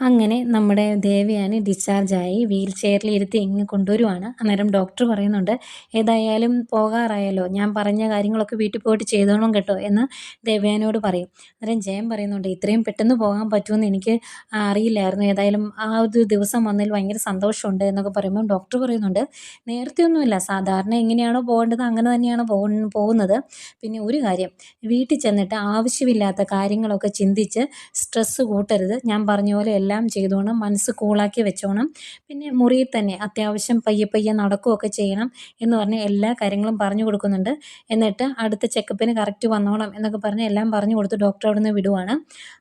അങ്ങനെ നമ്മുടെ ദേവയാനി ഡിസ്ചാർജായി വീൽ ചെയറിൽ ഇരുത്തി ഇങ്ങ് കൊണ്ടുവരുവാണ്. അന്നേരം ഡോക്ടർ പറയുന്നുണ്ട് ഏതായാലും പോകാറായല്ലോ. ഞാൻ പറഞ്ഞ കാര്യങ്ങളൊക്കെ വീട്ടിൽ പോയിട്ട് ചെയ്തോണം കേട്ടോ എന്ന് ദേവയാനിയോട് പറയും. അന്നേരം ജയം പറയുന്നുണ്ട് ഇത്രയും പെട്ടെന്ന് പോകാൻ പറ്റുമെന്ന് എനിക്ക് അറിയില്ലായിരുന്നു. ഏതായാലും ആ ഒരു ദിവസം വന്നതിൽ ഭയങ്കര സന്തോഷമുണ്ട് എന്നൊക്കെ പറയുമ്പോൾ ഡോക്ടർ പറയുന്നുണ്ട് നേരത്തെ ഒന്നുമില്ല. സാധാരണ എങ്ങനെയാണോ പോകേണ്ടത് അങ്ങനെ തന്നെയാണ് പോകുന്നത്. പിന്നെ ഒരു കാര്യം വീട്ടിൽ ചെന്നിട്ട് ആവശ്യമില്ലാത്ത കാര്യങ്ങളൊക്കെ ചിന്തിച്ച് സ്ട്രെസ്സ് കൂട്ടരുത്. ഞാൻ പറഞ്ഞ പോലെ എല്ലാം ചെയ്തോണം മനസ്സ് കൂളാക്കി വെച്ചോണം. പിന്നെ മുറിയിൽ തന്നെ അത്യാവശ്യം പയ്യെ പയ്യെ നടക്കുകയൊക്കെ ചെയ്യണം എന്ന് പറഞ്ഞ് എല്ലാ കാര്യങ്ങളും പറഞ്ഞു കൊടുക്കുന്നുണ്ട്. എന്നിട്ട് അടുത്ത ചെക്കപ്പിന് കറക്റ്റ് വന്നോണം എന്നൊക്കെ പറഞ്ഞ് എല്ലാം പറഞ്ഞു കൊടുത്ത് ഡോക്ടർ അവിടെ നിന്ന് വിടുവാണ്.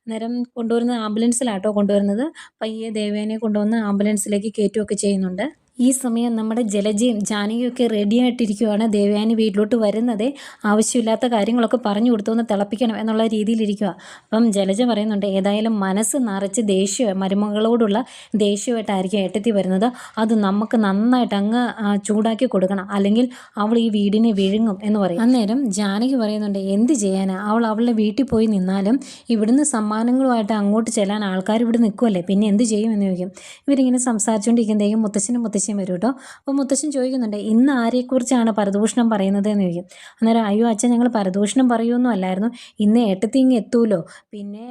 അന്നേരം കൊണ്ടുവരുന്ന ആംബുലൻസിലാട്ടോ കൊണ്ടുവരുന്നത്. പയ്യെ ദേവേനെ കൊണ്ടുവന്ന് ആംബുലൻസിലേക്ക് കയറ്റുകയൊക്കെ ചെയ്യുന്നുണ്ട്. ഈ സമയം നമ്മുടെ ജലജയും ജാനകിയൊക്കെ റെഡി ആയിട്ടിരിക്കുവാണ്. ദേവയാനി വീട്ടിലോട്ട് വരുന്നത് ആവശ്യമില്ലാത്ത കാര്യങ്ങളൊക്കെ പറഞ്ഞു കൊടുത്തൊന്ന് തിളപ്പിക്കണം എന്നുള്ള രീതിയിലിരിക്കുക അപ്പം ജലജ പറയുന്നുണ്ട് ഏതായാലും മനസ്സ് നിറച്ച് ദേഷ്യം മരുമകളോടുള്ള ദേഷ്യമായിട്ടായിരിക്കും ഏട്ടത്തി വരുന്നത്. അത് നമുക്ക് നന്നായിട്ട് അങ്ങ് ചൂടാക്കി കൊടുക്കണം. അല്ലെങ്കിൽ അവൾ ഈ വീടിനെ വിഴുങ്ങും എന്ന് പറയും. അന്നേരം ജാനകി പറയുന്നുണ്ട് എന്ത് ചെയ്യാനാ? അവൾ അവളുടെ വീട്ടിൽ പോയി നിന്നാലും ഇവിടുന്ന് സമ്മാനങ്ങളുമായിട്ട് അങ്ങോട്ട് ചെല്ലാൻ ആൾക്കാർ ഇവിടെ നിൽക്കുമല്ലേ പിന്നെ എന്ത് ചെയ്യും? എന്ന് ചോദിക്കും. ഇവരിങ്ങനെ സംസാരിച്ചുകൊണ്ടിരിക്കുമ്പോഴേക്കും മുത്തശ്ശനും മുത്തശ്ശിയും വരും കേട്ടോ അപ്പോൾ മുത്തശ്ശൻ ചോദിക്കുന്നുണ്ട് ഇന്ന് ആരെക്കുറിച്ചാണ് പരദൂഷണം പറയുന്നത് എന്ന് ചോദിക്കും. അന്നേരം അയ്യോ അച്ഛൻ ഞങ്ങൾ പരദൂഷണം പറയുമൊന്നും അല്ലായിരുന്നു. ഇന്ന് ഏട്ടത്തി ഇങ്ങ് എത്തൂലോ? പിന്നെ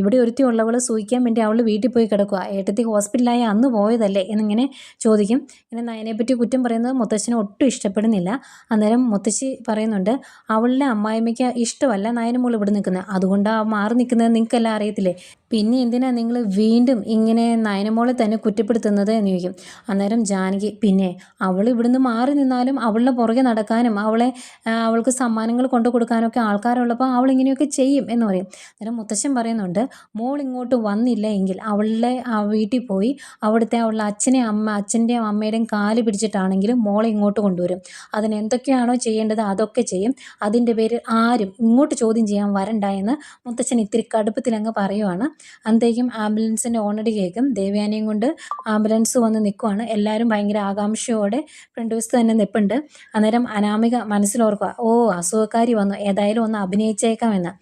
ഇവിടെ ഒരുത്തി ഉള്ളവൾ സൂയിക്കാൻ വേണ്ടി അവൾ വീട്ടിൽ പോയി കിടക്കുക ഏട്ടത്തി ഹോസ്പിറ്റലായി അന്ന് പോയതല്ലേ? എന്നിങ്ങനെ ചോദിക്കും. പിന്നെ നയനെപ്പറ്റി കുറ്റം പറയുന്നത് മുത്തശ്ശന് ഒട്ടും ഇഷ്ടപ്പെടുന്നില്ല. അന്നേരം മുത്തശ്ശി പറയുന്നുണ്ട് അവളുടെ അമ്മായിമ്മയ്ക്ക് ഇഷ്ടമല്ല നയനമോൾ ഇവിടെ നിൽക്കുന്നത് അതുകൊണ്ടാണ് മാറി നിൽക്കുന്നത് നിങ്ങൾക്കെല്ലാം അറിയത്തില്ലേ? പിന്നെ എന്തിനാ നിങ്ങൾ വീണ്ടും ഇങ്ങനെ നയനമോളെ തന്നെ കുറ്റപ്പെടുത്തുന്നത്? എന്ന് ചോദിക്കും. അന്നേരം ജാനകി. പിന്നെ അവൾ ഇവിടുന്ന് മാറി നിന്നാലും അവളുടെ പുറകെ നടക്കാനും അവളെ അവൾക്ക് സമ്മാനങ്ങൾ കൊണ്ടു കൊടുക്കാനൊക്കെ ആൾക്കാരുള്ളപ്പോൾ അവൾ ഇങ്ങനെയൊക്കെ ചെയ്യും എന്ന് പറയും. അന്നേരം മുത്തശ്ശൻ പറയുന്നുണ്ട് മോൾ ഇങ്ങോട്ട് വന്നില്ല എങ്കിൽ അവളുടെ ആ വീട്ടിൽ പോയി അവിടുത്തെ അവളുടെ അച്ഛനെ അമ്മ അച്ഛന്റെയും അമ്മയുടെയും കാൽ പിടിച്ചിട്ടാണെങ്കിലും മോളെ ഇങ്ങോട്ട് കൊണ്ടുവരും. അതിന് എന്തൊക്കെയാണോ ചെയ്യേണ്ടത് അതൊക്കെ ചെയ്യും. അതിന്റെ പേരിൽ ആരും ഇങ്ങോട്ട് ചോദ്യം ചെയ്യാൻ വരണ്ട എന്ന് മുത്തച്ഛൻ ഇത്തിരി കടുപ്പത്തിൽ അങ്ങ് പറയുവാണ്. അന്നേക്കും ആംബുലൻസിന്റെ ഓണടി കേൾക്കും. ദേവയാനിയും കൊണ്ട് ആംബുലൻസ് വന്ന് നിൽക്കുവാണ്. എല്ലാവരും ഭയങ്കര ആകാംക്ഷയോടെ ഫ്രണ്ട് വശത്ത് തന്നെ നിൽപ്പുണ്ട് അന്നേരം അനാമിക മനസ്സിലോർക്കുക ഓ അസുഖക്കാരി വന്നു. ഏതായാലും ഒന്ന് അഭിനയിച്ചേക്കാമെന്ന്.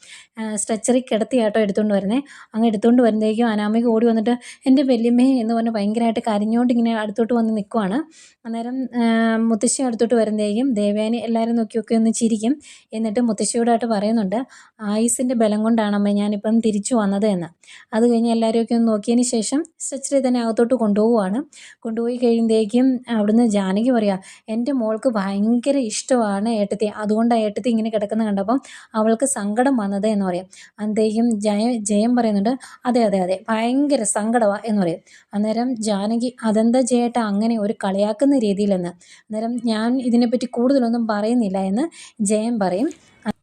സ്ട്രെച്ചറിൽ കിടത്തി കേട്ടോ എടുത്തുകൊണ്ട് വരുന്നേ. അങ്ങ് എടുത്തുകൊണ്ട് വരുമ്പോഴേക്കും അനാമിക ഓടി വന്നിട്ട് എന്റെ വല്യമ്മേ എന്ന് പറഞ്ഞ് ഭയങ്കരമായിട്ട് കരഞ്ഞുകൊണ്ട് ഇങ്ങനെ അടുത്തോട്ട് വന്ന് നിൽക്കുവാണ് അന്നേരം മുത്തശ്ശി അടുത്തോട്ട് വരുമ്പോഴേക്കും ദേവയാനി എല്ലാവരും നോക്കിയൊക്കെ ഒന്ന് ചിരിക്കും എന്നിട്ട് മുത്തശ്ശിയോടായിട്ട് പറയുന്നുണ്ട് ആയുസിന്റെ ബലം കൊണ്ടാണമ്മേ ഞാനിപ്പം തിരിച്ചു വന്നത് എന്ന്. അത് കഴിഞ്ഞ് എല്ലാവരെയൊക്കെ ഒന്ന് നോക്കിയതിന് ശേഷം സ്ട്രെച്ചറിൽ തന്നെ അകത്തോട്ട് കൊണ്ടുപോവുകയാണ് കൊണ്ടുപോയി കഴിയുമ്പോഴേക്കും അവിടുന്ന് ജാനകി പറയുക എന്റെ മോൾക്ക് ഭയങ്കര ഇഷ്ടമാണ് ഏട്ടത്തി. അതുകൊണ്ടാണ് ഏട്ടത്തി ഇങ്ങനെ കിടക്കുന്ന കണ്ടപ്പം അവൾക്ക് സങ്കടം വന്നത് എന്ന് പറയും. അദ്ദേഹം ജയ ജയം പറയുന്നുണ്ട് അതെ അതെ അതെ ഭയങ്കര സങ്കടമാണ് എന്ന് പറയും. അന്നേരം ജാനകി അതെന്താ ചെയ്യട്ടെ അങ്ങനെ ഒരു കളിയാക്കുന്ന രീതിയിലെന്ന്? അന്നേരം ഞാൻ ഇതിനെപ്പറ്റി കൂടുതലൊന്നും പറയുന്നില്ല എന്ന് ജയം പറയും.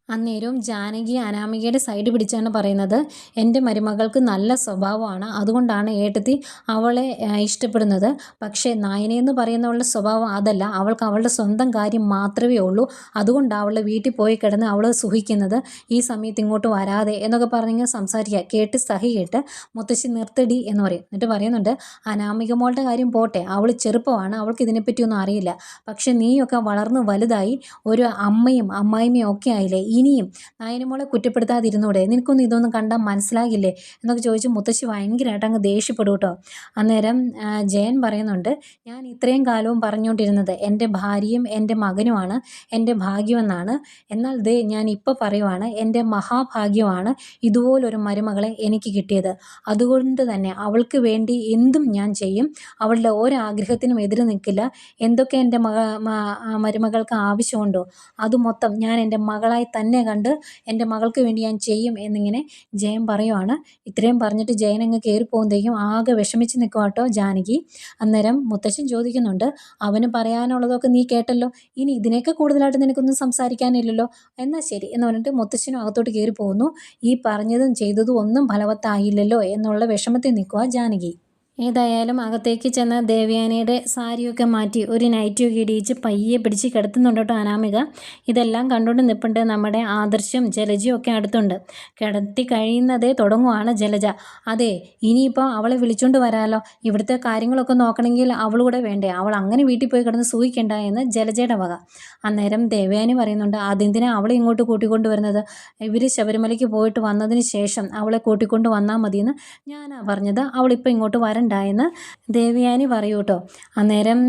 അന്നേരവും ജാനകി അനാമികയുടെ സൈഡ് പിടിച്ചാണ് പറയുന്നത്. എന്റെ മരുമകൾക്ക് നല്ല സ്വഭാവമാണ്. അതുകൊണ്ടാണ് ഏട്ടത്തി അവളെ ഇഷ്ടപ്പെടുന്നത്. പക്ഷേ നായനെന്ന് പറയുന്നവളുടെ സ്വഭാവം അതല്ല. അവൾക്ക് അവളുടെ സ്വന്തം കാര്യം മാത്രമേ ഉള്ളൂ. അതുകൊണ്ടാണ് അവളെ വീട്ടിൽ പോയി കിടന്ന് അവൾ സുഖിക്കുന്നത്. ഈ സമയത്ത് ഇങ്ങോട്ട് വരാതെ എന്നൊക്കെ പറഞ്ഞിങ്ങനെ സംസാരിക്കുക. കേട്ട് സഹി കേട്ട് മുത്തശ്ശി നിർത്തടി എന്ന് പറയും. എന്നിട്ട് പറയുന്നുണ്ട് അനാമിക മോളുടെ കാര്യം പോട്ടെ. അവൾ ചെറുപ്പമാണ്. അവൾക്ക് ഇതിനെപ്പറ്റിയൊന്നും അറിയില്ല. പക്ഷേ നീയൊക്കെ വളർന്ന് വലുതായി ഒരു അമ്മയും അമ്മായിമ്മയും ഒക്കെ ആയില്ലേ? ഇനിയും നായനമോളെ കുറ്റപ്പെടുത്താതിരുന്നൂടെ? നിനക്കൊന്നും ഇതൊന്നും കണ്ടാൽ മനസ്സിലാകില്ലേ? എന്നൊക്കെ ചോദിച്ച് മുത്തശ്ശി ഭയങ്കരമായിട്ട് അങ്ങ് ദേഷ്യപ്പെടും കേട്ടോ. അന്നേരം ജയൻ പറയുന്നുണ്ട് ഞാൻ ഇത്രയും കാലവും പറഞ്ഞുകൊണ്ടിരുന്നത് എന്റെ ഭാര്യയും എന്റെ മകനുമാണ് എന്റെ ഭാഗ്യമെന്നാണ്. എന്നാൽ ദേ ഞാൻ ഇപ്പോൾ പറയുവാണ് എന്റെ മഹാഭാഗ്യമാണ് ഇതുപോലൊരു മരുമകളെ എനിക്ക് കിട്ടിയത്. അതുകൊണ്ട് തന്നെ അവൾക്ക് വേണ്ടി എന്തും ഞാൻ ചെയ്യും. അവളുടെ ഒരാഗ്രഹത്തിനും എതിര് നിൽക്കില്ല. എന്തൊക്കെ എന്റെ മക മരുമകൾക്ക് ആവശ്യമുണ്ടോ? അത് മൊത്തം ഞാൻ എന്റെ മകളായി തന്നെ കണ്ട് എന്റെ മകൾക്ക് വേണ്ടി ഞാൻ ചെയ്യും എന്നിങ്ങനെ ജയൻ പറയുവാണ്. ഇത്രയും പറഞ്ഞിട്ട് ജയൻ അങ്ങ് കയറി പോകുമ്പോഴേക്കും ആകെ വിഷമിച്ച് നിൽക്കുക കേട്ടോ ജാനകി. അന്നേരം മുത്തശ്ശൻ ചോദിക്കുന്നുണ്ട് അവന് പറയാനുള്ളതൊക്കെ നീ കേട്ടല്ലോ? ഇനി ഇതിനേക്കാൾ കൂടുതലായിട്ട് നിനക്കൊന്നും സംസാരിക്കാനില്ലല്ലോ? എന്നാൽ ശരി എന്ന് പറഞ്ഞിട്ട് മുത്തശ്ശനും അകത്തോട്ട് കയറി പോകുന്നു ഈ പറഞ്ഞതും ചെയ്തതും ഒന്നും ഫലവത്തായില്ലല്ലോ എന്നുള്ള വിഷമത്തിൽ നിൽക്കുക ജാനകി. ഏതായാലും അകത്തേക്ക് ചെന്ന ദേവയാനിയുടെ സാരിയൊക്കെ മാറ്റി ഒരു നൈറ്റിയൊക്കെ ഇടിയിച്ച് പയ്യെ പിടിച്ച് കിടത്തുന്നുണ്ട് കേട്ടോ അനാമിക. ഇതെല്ലാം കണ്ടുകൊണ്ട് നിൽപ്പുണ്ട് നമ്മുടെ ആദർശം ജലജയും അടുത്തുണ്ട്. കിടത്തി കഴിയുന്നതേ തുടങ്ങുവാണ് ജലജ. അതെ ഇനിയിപ്പോൾ അവളെ വിളിച്ചുകൊണ്ട് വരാമല്ലോ ഇവിടുത്തെ കാര്യങ്ങളൊക്കെ നോക്കണമെങ്കിൽ അവളുകൂടെ വേണ്ടേ. അവൾ അങ്ങനെ വീട്ടിൽ പോയി കിടന്ന് സൂഹിക്കണ്ട എന്ന് ജലജയുടെ വക. അന്നേരം ദേവയാനി പറയുന്നുണ്ട് അതെന്തിനാ അവളെ ഇങ്ങോട്ട് കൂട്ടിക്കൊണ്ട് വരുന്നത്? ഇവർ ശബരിമലയ്ക്ക് പോയിട്ട് വന്നതിന് ശേഷം അവളെ കൂട്ടിക്കൊണ്ട് വന്നാൽ മതിയെന്ന് ഞാനാ പറഞ്ഞത്. അവളിപ്പോൾ ഇങ്ങോട്ട് വരണ്ട. എന്ന് ദേവയാനി പറയൂ കേട്ടോ അന്നേരം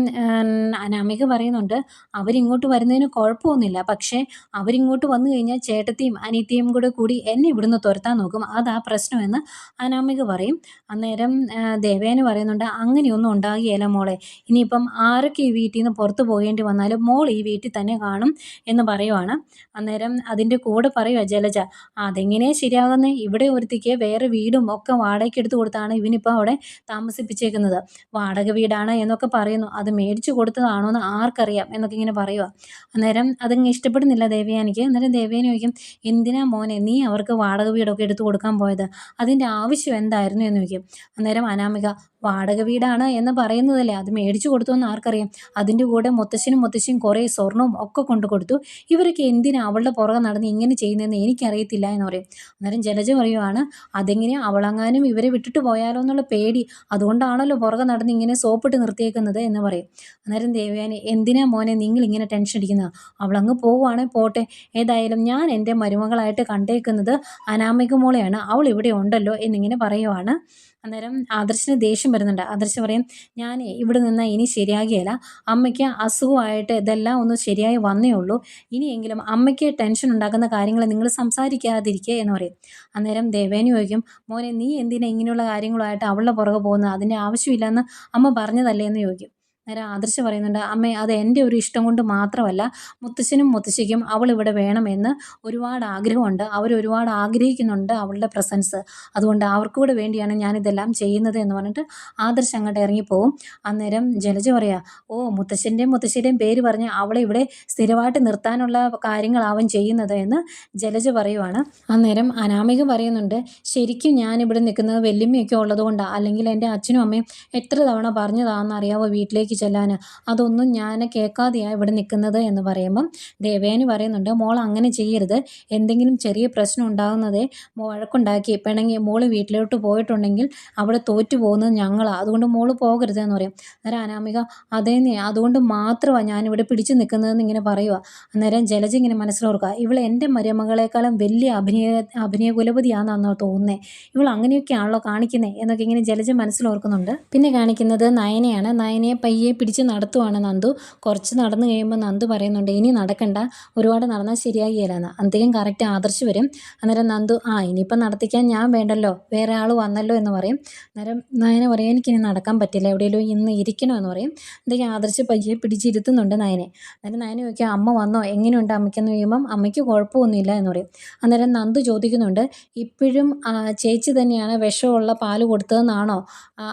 അനാമിക പറയുന്നുണ്ട് അവരിങ്ങോട്ട് വരുന്നതിന് കുഴപ്പമൊന്നുമില്ല. പക്ഷേ അവരിങ്ങോട്ട് വന്നു കഴിഞ്ഞാൽ ചേട്ടത്തിയും അനിയത്തിയും കൂടെ കൂടി എന്നെ ഇവിടുന്ന് തുരത്താൻ നോക്കും. അതാ പ്രശ്നമെന്ന് അനാമിക പറയും. അന്നേരം ദേവയാനി പറയുന്നുണ്ട് അങ്ങനെയൊന്നും ഉണ്ടാകുകയില്ല മോളെ. ഇനിയിപ്പം ആരൊക്കെ ഈ വീട്ടിൽ നിന്ന് പുറത്തു പോകേണ്ടി വന്നാലും മോൾ ഈ വീട്ടിൽ തന്നെ കാണും എന്ന് പറയുവാണ്. അന്നേരം അതിന്റെ കൂടെ പറയുക ജലജ അതെങ്ങനെ ശരിയാകുന്നത് ഇവിടെ ഒരുത്തിക്ക് വേറെ വീടും ഒക്കെ വാടകയ്ക്ക് എടുത്തു കൊടുത്താണ് ഇവനിപ്പോൾ അവിടെ താമസിപ്പിച്ചേക്കുന്നത്. വാടക വീടാണ് എന്നൊക്കെ പറയുന്നു. അത് മേടിച്ചു കൊടുത്തതാണോ എന്ന് ആർക്കറിയാം എന്നൊക്കെ ഇങ്ങനെ പറയുക അന്നേരം അതങ്ങ് ഇഷ്ടപ്പെടുന്നില്ല ദേവയാനിക്ക്. അന്നേരം ദേവയാനി ചോദിക്കും എന്തിനാ മോനെ നീ അവർക്ക് വാടക വീടൊക്കെ എടുത്തു കൊടുക്കാൻ പോയത്? അതിന്റെ ആവശ്യം എന്തായിരുന്നു? എന്ന് ചോദിക്കും. അന്നേരം അനാമിക വാടക വീടാണ് എന്ന് പറയുന്നതല്ലേ? അത് മേടിച്ചു കൊടുത്തു എന്ന് ആർക്കറിയാം. അതിന്റെ കൂടെ മുത്തശ്ശനും മുത്തശ്ശിയും കുറേ സ്വർണവും ഒക്കെ കൊണ്ടു കൊടുത്തു. ഇവരൊക്കെ എന്തിനാ അവളുടെ പുറകെ നടന്ന് ഇങ്ങനെ ചെയ്യുന്നതെന്ന് എനിക്കറിയത്തില്ല എന്ന് പറയും. അന്നേരം ജലജ പറയുവാണ് അതെങ്ങനെ അവളങ്ങാനും ഇവരെ വിട്ടിട്ട് പോയാലോ എന്നുള്ള പേടി. അതുകൊണ്ടാണല്ലോ പുറകെ നടന്ന് ഇങ്ങനെ സോപ്പിട്ട് നിർത്തിയേക്കുന്നത് എന്ന് പറയും. അന്നേരം ദേവയാനി എന്തിനാ മോനെ നിങ്ങൾ ഇങ്ങനെ ടെൻഷൻ അടിക്കുന്നത്? അവളങ്ങ് പോവുകയാണെങ്കിൽ പോട്ടെ. ഏതായാലും ഞാൻ എന്റെ മരുമകളായിട്ട് കണ്ടേക്കുന്നത് അനാമിക മോളെയാണ്. അവൾ ഇവിടെ ഉണ്ടല്ലോ എന്നിങ്ങനെ പറയുവാണ്. അന്നേരം ആദർശിന് ദേഷ്യം വരുന്നുണ്ട്. ആദർശ് പറയും ഞാൻ ഇവിടെ നിന്ന് ഇനി ശരിയാകുകയില്ല. അമ്മയ്ക്ക് അസുഖമായിട്ട് ഇതെല്ലാം ഒന്ന് ശരിയായി വന്നേ ഉള്ളൂ. ഇനിയെങ്കിലും അമ്മയ്ക്ക് ടെൻഷൻ ഉണ്ടാക്കുന്ന കാര്യങ്ങൾ നിങ്ങൾ സംസാരിക്കാതിരിക്കുക എന്ന് പറയും. അന്നേരം ദേവേനി ചോദിക്കും മോനെ നീ എന്തിനാ ഇങ്ങനെയുള്ള കാര്യങ്ങളുമായിട്ട് അവളുടെ പുറകെ പോകുന്നത്? അതിന്റെ ആവശ്യമില്ലെന്ന് അമ്മ പറഞ്ഞതല്ലേ? എന്ന് ചോദിക്കും. അന്നേരം ആദർശ് പറയുന്നുണ്ട് അമ്മേ അത് എന്റെ ഒരു ഇഷ്ടം കൊണ്ട് മാത്രമല്ല മുത്തശ്ശനും മുത്തശ്ശിക്കും അവൾ ഇവിടെ വേണമെന്ന് ഒരുപാട് ആഗ്രഹമുണ്ട്. അവർ ഒരുപാട് ആഗ്രഹിക്കുന്നുണ്ട് അവളുടെ പ്രസൻസ് അതുകൊണ്ട് അവർക്കൂടെ വേണ്ടിയാണ് ഞാനിതെല്ലാം ചെയ്യുന്നത് എന്ന് പറഞ്ഞിട്ട് ആദർശ് അങ്ങോട്ട് ഇറങ്ങിപ്പോവും. അന്നേരം ജലജ പറയുക ഓ മുത്തശ്ശന്റെയും മുത്തശ്ശിയുടെയും പേര് പറഞ്ഞ് അവളെ ഇവിടെ സ്ഥിരമായിട്ട് നിർത്താനുള്ള കാര്യങ്ങളാവൻ ചെയ്യുന്നത് എന്ന് ജലജ പറയുവാണ്. അന്നേരം അനാമിക പറയുന്നുണ്ട് ശരിക്കും ഞാനിവിടെ നിൽക്കുന്നത് വെല്ലുമ്മയൊക്കെ ഉള്ളതുകൊണ്ടാണ് അല്ലെങ്കിൽ എന്റെ അച്ഛനും അമ്മയും എത്ര തവണ പറഞ്ഞതാണെന്ന് അറിയാവോ വീട്ടിലേക്ക് ചെല്ലാൻ അതൊന്നും ഞാൻ കേൾക്കാതെയാണ് ഇവിടെ നിൽക്കുന്നത് എന്ന് പറയുമ്പം ദേവേനി പറയുന്നുണ്ട് മോൾ അങ്ങനെ ചെയ്യരുത്. എന്തെങ്കിലും ചെറിയ പ്രശ്നം ഉണ്ടാകുന്നതേ വഴക്കുണ്ടാക്കി. പിണങ്ങി മോൾ വീട്ടിലോട്ട് പോയിട്ടുണ്ടെങ്കിൽ അവിടെ തോറ്റു പോകുന്നത് ഞങ്ങളാണ് അതുകൊണ്ട് മോൾ പോകരുത് എന്ന് പറയും. അന്നേരം അനാമിക അതേന്നെ അതുകൊണ്ട് മാത്രമാണ് ഞാനിവിടെ പിടിച്ചു നിൽക്കുന്നതെന്ന് ഇങ്ങനെ പറയുക അന്നേരം ജലജ ഇങ്ങനെ മനസ്സിലോർക്കുക ഇവൾ എന്റെ മരുമകളെക്കാളും വലിയ അഭിനയ അഭിനയ കുലപതിയാണെന്നാണ് തോന്നുന്നത് ഇവൾ അങ്ങനെയൊക്കെയാണല്ലോ കാണിക്കുന്നത് എന്നൊക്കെ ഇങ്ങനെ ജലജ മനസ്സിലോർക്കുന്നുണ്ട്. പിന്നെ കാണിക്കുന്നത് നയനയാണ്. നയനയെ പയ്യെ പിടിച്ച് നടത്തുവാണ് നന്ദു. കുറച്ച് നടന്നു കഴിയുമ്പോൾ നന്ദു പറയുന്നുണ്ട് ഇനി നടക്കണ്ട. ഒരുപാട് നടന്നാൽ ശരിയാകില്ലെന്ന് അന്തേക്കും കറക്റ്റ് ആദർശ് വരും. അന്നേരം നന്ദു ആ ഇനിയിപ്പം നടത്തിക്കാൻ ഞാൻ വേണ്ടല്ലോ. വേറെ ആൾ വന്നല്ലോ എന്ന് പറയും. അന്നേരം നയന പറയും എനിക്കിനി നടക്കാൻ പറ്റില്ല. എവിടെയെങ്കിലും ഇന്ന് ഇരിക്കണോ എന്ന് പറയും. അന്തേക്കും ആദർശ് പയ്യെ പിടിച്ചിരുത്തുന്നുണ്ട് നയനെ. അന്നേരം നയന ചോദിക്കുക അമ്മ വന്നോ? എങ്ങനെയുണ്ട് അമ്മയ്ക്കെന്ന് ചോദിക്കുമ്പം അമ്മയ്ക്ക് കുഴപ്പമൊന്നുമില്ല എന്ന് പറയും. അന്നേരം നന്ദു ചോദിക്കുന്നുണ്ട് ഇപ്പോഴും ചേച്ചി തന്നെയാണ് വിഷമുള്ള പാൽ കൊടുത്തതെന്നാണോ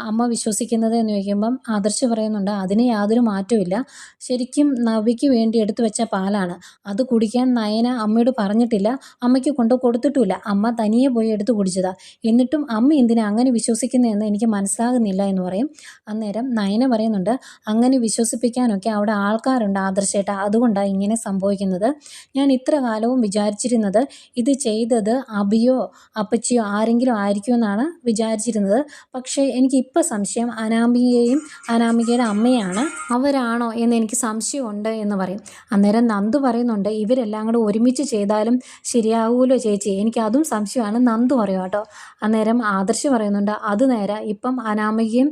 അമ്മ വിശ്വസിക്കുന്നത് എന്ന് ചോദിക്കുമ്പം ആദർശ് പറയുന്നുണ്ട് അതിന് യാതൊരു മാറ്റവുമില്ല. ശരിക്കും നവിക്ക് വേണ്ടി എടുത്തു വെച്ച പാലാണ്. അത് കുടിക്കാൻ നയന അമ്മയോട് പറഞ്ഞിട്ടില്ല. അമ്മയ്ക്ക് കൊണ്ടു കൊടുത്തിട്ടുമില്ല. അമ്മ തനിയെ പോയി എടുത്ത് കുടിച്ചതാ. എന്നിട്ടും അമ്മ എന്തിനാ അങ്ങനെ വിശ്വസിക്കുന്നതെന്ന് എനിക്ക് മനസ്സിലാകുന്നില്ല എന്ന് പറയും. അന്നേരം നയന പറയുന്നുണ്ട് അങ്ങനെ വിശ്വസിപ്പിക്കാനൊക്കെ അവിടെ ആൾക്കാരുണ്ട് ആദർശേട്ട. അതുകൊണ്ടാണ് ഇങ്ങനെ സംഭവിക്കുന്നത്. ഞാൻ ഇത്ര കാലവും വിചാരിച്ചിരുന്നത് ഇത് ചെയ്തത് അബിയോ അപ്പച്ചിയോ ആരെങ്കിലും ആയിരിക്കുമെന്നാണ് വിചാരിച്ചിരുന്നത്. പക്ഷേ എനിക്ക് ഇപ്പോൾ സംശയം അനാമികയും അനാമികയുടെ അമ്മയാണ് അവരാണോ എന്ന് എനിക്ക് സംശയമുണ്ട് എന്ന് പറയും. അന്നേരം നന്ദു പറയുന്നുണ്ട് ഇവരെല്ലാം കൂടെ ഒരുമിച്ച് ചെയ്താലും ശരിയാവൂലോ ചേച്ചി? എനിക്ക് അതും സംശയമാണ്. നന്ദു പറയും കേട്ടോ. അന്നേരം ആദർശ് പറയുന്നുണ്ട് അത് നേരെ. ഇപ്പം അനാമികയും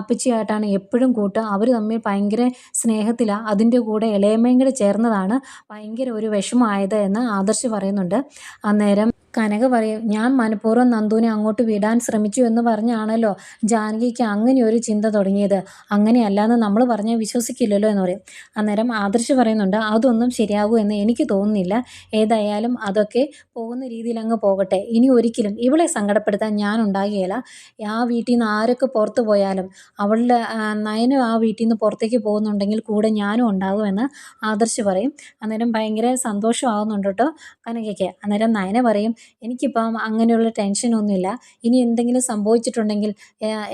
അപ്പച്ചിയായിട്ടാണ് എപ്പോഴും കൂട്ട്. അവർ തമ്മിൽ ഭയങ്കര സ്നേഹത്തിലാണ് അതിന്റെ കൂടെ ഇളയമ്മയും കൂടെ ചേർന്നതാണ് ഭയങ്കര ഒരു വിഷമമായത് എന്ന് ആദർശ് പറയുന്നുണ്ട്. അന്നേരം കനക പറയും ഞാൻ മനഃപൂർവം നന്ദുവിനെ അങ്ങോട്ട് വിടാൻ ശ്രമിച്ചു എന്ന് പറഞ്ഞാണല്ലോ ജാനകിക്ക് അങ്ങനെ ഒരു ചിന്ത തുടങ്ങിയത്. അങ്ങനെയല്ല അല്ലാന്ന് നമ്മൾ പറഞ്ഞാൽ വിശ്വസിക്കില്ലല്ലോ എന്ന് പറയും. അന്നേരം ആദർശ് പറയുന്നുണ്ട് അതൊന്നും ശരിയാകൂ എന്ന് എനിക്ക് തോന്നുന്നില്ല. ഏതായാലും അതൊക്കെ പോകുന്ന രീതിയിൽ അങ്ങ് പോകട്ടെ. ഇനി ഒരിക്കലും ഇവളെ സങ്കടപ്പെടുത്താൻ ഞാൻ ഉണ്ടാകുകയില്ല. ആ വീട്ടിൽ നിന്ന് ആരൊക്കെ പുറത്ത് പോയാലും അവളുടെ നയനും ആ വീട്ടിൽ നിന്ന് പുറത്തേക്ക് പോകുന്നുണ്ടെങ്കിൽ കൂടെ ഞാനും ഉണ്ടാകുമെന്ന് ആദർശ് പറയും. അന്നേരം ഭയങ്കര സന്തോഷമാകുന്നുണ്ട് കേട്ടോ കനകയ്ക്ക്. അന്നേരം നയന പറയും എനിക്കിപ്പം അങ്ങനെയുള്ള ടെൻഷനൊന്നുമില്ല ഇനി എന്തെങ്കിലും സംഭവിച്ചിട്ടുണ്ടെങ്കിൽ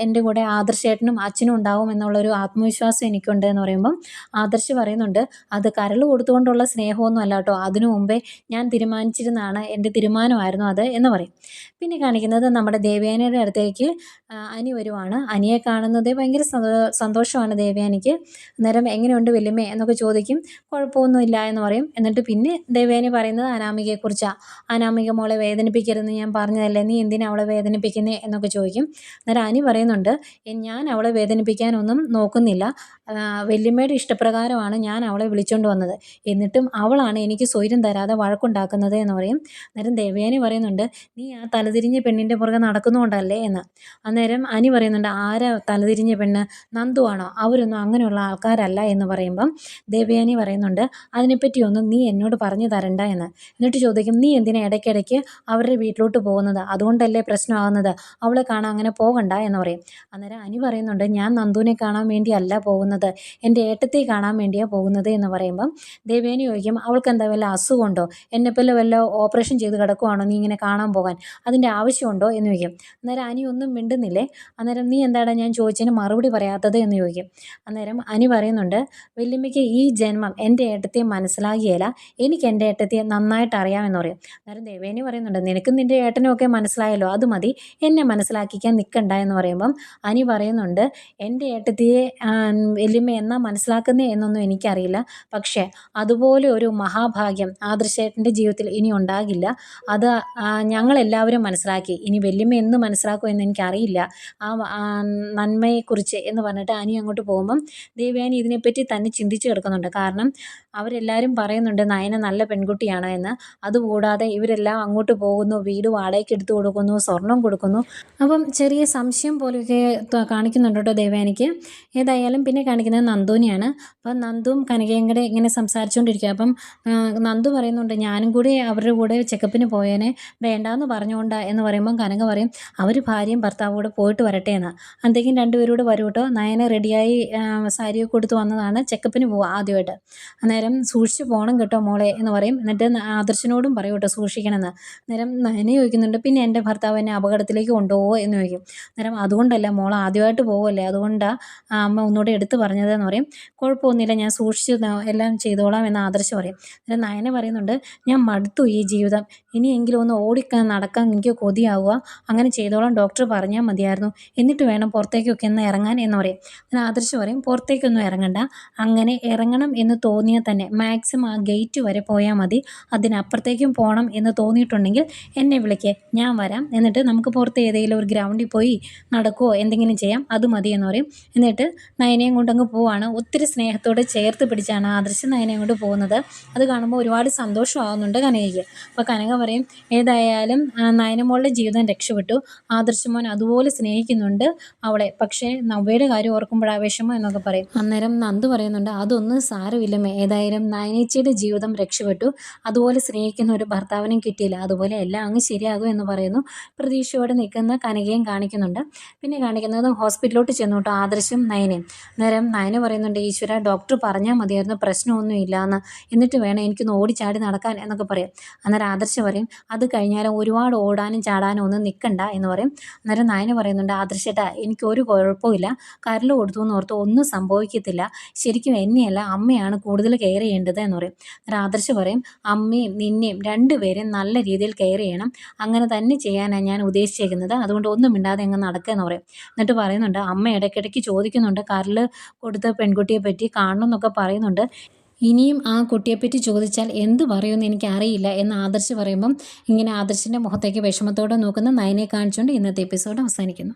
എന്റെ കൂടെ ആദർശേട്ടനും അച്ഛനും ഉണ്ടാവും എന്നുള്ളൊരു ആത്മവിശ്വാസം എനിക്കുണ്ട് എന്ന് പറയുമ്പം ആദർശ് പറയുന്നുണ്ട് അത് കരൾ കൊടുത്തുകൊണ്ടുള്ള സ്നേഹമൊന്നും അല്ല കേട്ടോ. അതിനു മുമ്പേ ഞാൻ തീരുമാനിച്ചിരുന്നതാണ് എന്റെ തീരുമാനമായിരുന്നു അത് എന്ന് പറയും. പിന്നെ കാണിക്കുന്നത് നമ്മുടെ ദേവയാനിയുടെ അടുത്തേക്ക് അനി വരുവാണ്. അനിയെ കാണുന്നതേ ഭയങ്കര സന്തോഷമാണ് ദേവയാനിക്ക്. അന്നേരം എങ്ങനെയുണ്ട് വെല്ലുമേ എന്നൊക്കെ ചോദിക്കും. കുഴപ്പമൊന്നുമില്ല എന്ന് പറയും. എന്നിട്ട് പിന്നെ ദേവയാനി പറയുന്നത് അനാമികയെക്കുറിച്ചാണ് അനാമിക മോളെ വേദനിപ്പിക്കരുതെന്ന് ഞാൻ പറഞ്ഞതല്ലേ. നീ എന്തിനാ അവളെ വേദനിപ്പിക്കുന്നേ? എന്നൊക്കെ ചോദിക്കും. അന്നേരം അനി പറയുന്നുണ്ട് ഞാൻ അവളെ വേദനിപ്പിക്കാനൊന്നും നോക്കുന്നില്ല വല്യമ്മയുടെ ഇഷ്ടപ്രകാരമാണ് ഞാൻ അവളെ വിളിച്ചുകൊണ്ട് വന്നത്. എന്നിട്ടും അവളാണ് എനിക്ക് സ്വൈര്യം തരാതെ വഴക്കുണ്ടാക്കുന്നത് എന്ന് പറയും. അന്നേരം ദേവയാനി പറയുന്നുണ്ട് നീ ആ തലതിരിഞ്ഞ പെണ്ണിന്റെ പുറകെ നടക്കുന്നുകൊണ്ടല്ലേ എന്ന്. അന്നേരം അനി പറയുന്നുണ്ട് ആരാ തലതിരിഞ്ഞ പെണ്ണ്? നന്ദുവാണോ അവരൊന്നും അങ്ങനെയുള്ള ആൾക്കാരല്ല എന്ന് പറയുമ്പം ദേവയാനി പറയുന്നുണ്ട് അതിനെപ്പറ്റിയൊന്നും നീ എന്നോട് പറഞ്ഞു തരണ്ട എന്ന്. എന്നിട്ട് ചോദിക്കും നീ എന്തിനാ ഇടയ്ക്കിടയ്ക്ക് അവരുടെ വീട്ടിലോട്ട് പോകുന്നത്? അതുകൊണ്ടല്ലേ പ്രശ്നമാകുന്നത്? അവളെ കാണാൻ അങ്ങനെ പോകണ്ട എന്ന് പറയും. അന്നേരം അനി പറയുന്നുണ്ട് ഞാൻ നന്ദുവിനെ കാണാൻ വേണ്ടിയല്ല പോകുന്നത്. എന്റെ ഏട്ടത്തെ കാണാൻ വേണ്ടിയാണ് പോകുന്നത് എന്ന് പറയുമ്പം ദേവേനി ചോദിക്കും അവൾക്ക് എന്താ വല്ല അസുഖമുണ്ടോ? എന്നെപ്പോലെ വല്ല ഓപ്പറേഷൻ ചെയ്ത് കിടക്കുവാണോ നീ ഇങ്ങനെ കാണാൻ പോകാൻ? അതിന്റെ ആവശ്യമുണ്ടോ? എന്ന് ചോദിക്കും. അന്നേരം അനി ഒന്നും മിണ്ടുന്നില്ലേ? അന്നേരം നീ എന്താടാ ഞാൻ ചോദിച്ചതിന് മറുപടി പറയാത്തത്? എന്ന് ചോദിക്കും. അന്നേരം അനി പറയുന്നുണ്ട് വല്യമ്മയ്ക്ക് ഈ ജന്മം എന്റെ ഏട്ടത്തെ മനസ്സിലാകിയല്ല എനിക്ക് എന്റെ ഏട്ടത്തെ നന്നായിട്ട് അറിയാമെന്ന് പറയും. അന്നേരം ദേവേനി പറയുന്നുണ്ട് നിനക്കും നിന്റെ ഏട്ടനും ഒക്കെ മനസ്സിലായല്ലോ? അത് മതി. എന്നെ മനസ്സിലാക്കിക്കാൻ നിൽക്കണ്ട എന്ന് പറയുമ്പം അനി പറയുന്നുണ്ട് എന്റെ ഏട്ടത്തിയെ വല്യമ്മ എന്നാ മനസ്സിലാക്കുന്നത് എന്നൊന്നും എനിക്കറിയില്ല. പക്ഷേ അതുപോലെ ഒരു മഹാഭാഗ്യം ആദർശേട്ടന്റെ ജീവിതത്തിൽ ഇനി ഉണ്ടാകില്ല. അത് ഞങ്ങളെല്ലാവരും മനസ്സിലാക്കി. ഇനി വല്യമ്മ എന്ന് മനസ്സിലാക്കുമെന്ന് എനിക്കറിയില്ല. ആ നന്മയെക്കുറിച്ച് എന്ന് പറഞ്ഞിട്ട് അനി അങ്ങോട്ട് പോകുമ്പം ദേവയാനി ഇതിനെപ്പറ്റി തന്നെ ചിന്തിച്ച് കിടക്കുന്നുണ്ട്. കാരണം അവരെല്ലാവരും പറയുന്നുണ്ട് നയന നല്ല പെൺകുട്ടിയാണ് എന്ന്. അതുകൂടാതെ ഇവരെല്ലാം അങ്ങോട്ട് പോകുന്നു വീട് വാടകയ്ക്ക് എടുത്തു കൊടുക്കുന്നു സ്വർണം കൊടുക്കുന്നു. അപ്പം ചെറിയ സംശയം പോലെയൊക്കെ കാണിക്കുന്നുണ്ട് കേട്ടോ ദേവയാനിക്ക് ഏതായാലും പിന്നെ കാണിക്കുന്നത് നന്ദുവിനെയാണ്. അപ്പം നന്ദുവും കനകയും കൂടെ ഇങ്ങനെ സംസാരിച്ചുകൊണ്ടിരിക്കുക അപ്പം നന്ദു പറയുന്നുണ്ട് ഞാനും കൂടി അവരുടെ കൂടെ ചെക്കപ്പിന് പോയേനെ വേണ്ടാന്ന് പറഞ്ഞുകൊണ്ടാ എന്ന് പറയുമ്പം കനക പറയും അവർ ഭാര്യയും ഭർത്താവും കൂടെ പോയിട്ട് വരട്ടെ എന്ന്. അന്തേക്കും രണ്ടുപേരോട് വരൂട്ടോ കേട്ടോ. നയനെ റെഡിയായി സാരിയൊക്കെ കൊടുത്ത് വന്നതാണ് ചെക്കപ്പിന് പോവുക ആദ്യമായിട്ട്. അന്നേരം സൂക്ഷിച്ച് പോകണം കേട്ടോ മോളെ എന്ന് പറയും. എന്നിട്ട് ആദർശനോടും പറയും കേട്ടോ സൂക്ഷിക്കണമെന്ന്. അന്നേരം നയനെ ചോദിക്കുന്നുണ്ട് പിന്നെ എന്റെ ഭർത്താവ് എന്നെ അപകടത്തിലേക്ക് കൊണ്ടുപോകുമോ എന്ന് ചോദിക്കും. അന്നേരം അതുകൊണ്ടല്ല മോൾ ആദ്യമായിട്ട് പോകുമല്ലേ അതുകൊണ്ടാണ് അമ്മ ഒന്നുകൂടെ എടുത്ത് പറഞ്ഞതെന്ന് പറയും. കുഴപ്പമൊന്നുമില്ല ഞാൻ സൂക്ഷിച്ച് എല്ലാം ചെയ്തോളാം എന്ന് ആദർശം പറയും. അന്നേരം നയന പറയുന്നുണ്ട് ഞാൻ മടുത്തു ഈ ജീവിതം. ഇനിയെങ്കിലും ഒന്ന് ഓടിക്കാൻ നടക്കാൻ എനിക്ക് കൊതിയാവുക. അങ്ങനെ ചെയ്തോളാം ഡോക്ടർ പറഞ്ഞാൽ മതിയായിരുന്നു. എന്നിട്ട് വേണം പുറത്തേക്കൊക്കെ ഒന്ന് ഇറങ്ങാൻ എന്ന് പറയും. അങ്ങനെ ആദർശം പറയും പുറത്തേക്കൊന്നും ഇറങ്ങണ്ട. അങ്ങനെ ഇറങ്ങണം എന്ന് തോന്നിയാൽ തന്നെ. മാക്സിമം ആ ഗേറ്റ് വരെ പോയാൽ മതി. അതിനപ്പുറത്തേക്കും പോകണം എന്ന് തോന്നിയിട്ടുണ്ടെങ്കിൽ എന്നെ വിളിക്കുക ഞാൻ വരാം. എന്നിട്ട് നമുക്ക് പുറത്ത് ഏതെങ്കിലും ഒരു ഗ്രൗണ്ടിൽ പോയി നടക്കുകയോ എന്തെങ്കിലും ചെയ്യാം അത് മതി എന്ന് പറയും. എന്നിട്ട് നയനയും കൊണ്ടങ്ങ് പോവാണ്. ഒത്തിരി സ്നേഹത്തോടെ ചേർത്ത് പിടിച്ചാണ് ആദർശ് നയനയും കൊണ്ട് പോകുന്നത്. അത് കാണുമ്പോൾ ഒരുപാട് സന്തോഷമാകുന്നുണ്ട് കനകയ്ക്ക്. അപ്പോൾ കനക പറയും ഏതായാലും നയനമോളുടെ ജീവിതം രക്ഷപ്പെട്ടു. ആദർശമോൻ അതുപോലെ സ്നേഹിക്കുന്നുണ്ട് അവളെ. പക്ഷേ നവ്വയുടെ കാര്യം ഓർക്കുമ്പോഴാവേശമോ എന്നൊക്കെ പറയും. അന്നേരം നന്ദു പറയുന്നുണ്ട് അതൊന്നും സാരമില്ലമ്മേ. ഏതായാലും നയനേച്ചിയുടെ ജീവിതം രക്ഷപ്പെട്ടു. അതുപോലെ സ്നേഹിക്കുന്ന ഒരു ഭർത്താവിനും കിട്ടിയില്ല. അതുപോലെ എല്ലാം അങ്ങ് ശരിയാകും എന്ന് പറയുന്നു. പ്രതീക്ഷയോടെ നിൽക്കുന്ന കനകയും കാണിക്കുന്നുണ്ട്. പിന്നെ കാണിക്കുന്നത് ഹോസ്പിറ്റലിലോട്ട് ചെന്നു കേട്ടോ. ആദർശം നയനയും. അന്നേരം നയന പറയുന്നുണ്ട് ഈശ്വര ഡോക്ടർ പറഞ്ഞാൽ മതിയായിരുന്നു. പ്രശ്നമൊന്നും ഇല്ലയെന്ന് എന്നിട്ട് വേണം എനിക്കൊന്ന് ഓടിച്ചാടി നടക്കാൻ എന്നൊക്കെ പറയും. അന്നേരം ആദർശം പറയും അത് കഴിഞ്ഞാലും ഒരുപാട് ഓടാനും ചാടാനും ഒന്നും നിൽക്കണ്ട എന്ന് പറയും. അന്നേരം നയന പറയുന്നുണ്ട് ആദർശേട്ടാ എനിക്ക് ഒരു കുഴപ്പമില്ല കരൽ കൊടുത്തു എന്ന് ഓർത്ത് ഒന്നും സംഭവിക്കത്തില്ല. ശരിക്കും എന്നെയല്ല അമ്മയാണ് കൂടുതൽ കെയർ ചെയ്യേണ്ടത് എന്ന് പറയും. ആദർശ് പറയും അമ്മയും നിന്നെയും രണ്ടുപേരെയും നല്ല രീതിയിൽ കെയർ ചെയ്യണം. അങ്ങനെ തന്നെ ചെയ്യാനാണ് ഞാൻ ഉദ്ദേശിച്ചേക്കുന്നത്. അതുകൊണ്ട് ഒന്നും മിണ്ടാതെ അങ്ങ് നടക്കുക എന്ന് പറയും. എന്നിട്ട് പറയുന്നുണ്ട് അമ്മ ഇടയ്ക്കിടയ്ക്ക് ചോദിക്കുന്നുണ്ട് കരൽ കൊടുത്ത പെൺകുട്ടിയെ പറ്റി കാണണം എന്നൊക്കെ പറയുന്നുണ്ട്. ഇനിയും ആ കുട്ടിയെപ്പറ്റി ചോദിച്ചാൽ എന്ത് പറയുമെന്ന് എനിക്കറിയില്ല എന്ന് ആദർശ് പറയുമ്പം ഇങ്ങനെ ആദർശിന്റെ മുഖത്തേക്ക് വിഷമത്തോടെ നോക്കുന്ന നയനെ കാണിച്ചുകൊണ്ട് ഇന്നത്തെ എപ്പിസോഡ് അവസാനിക്കുന്നു.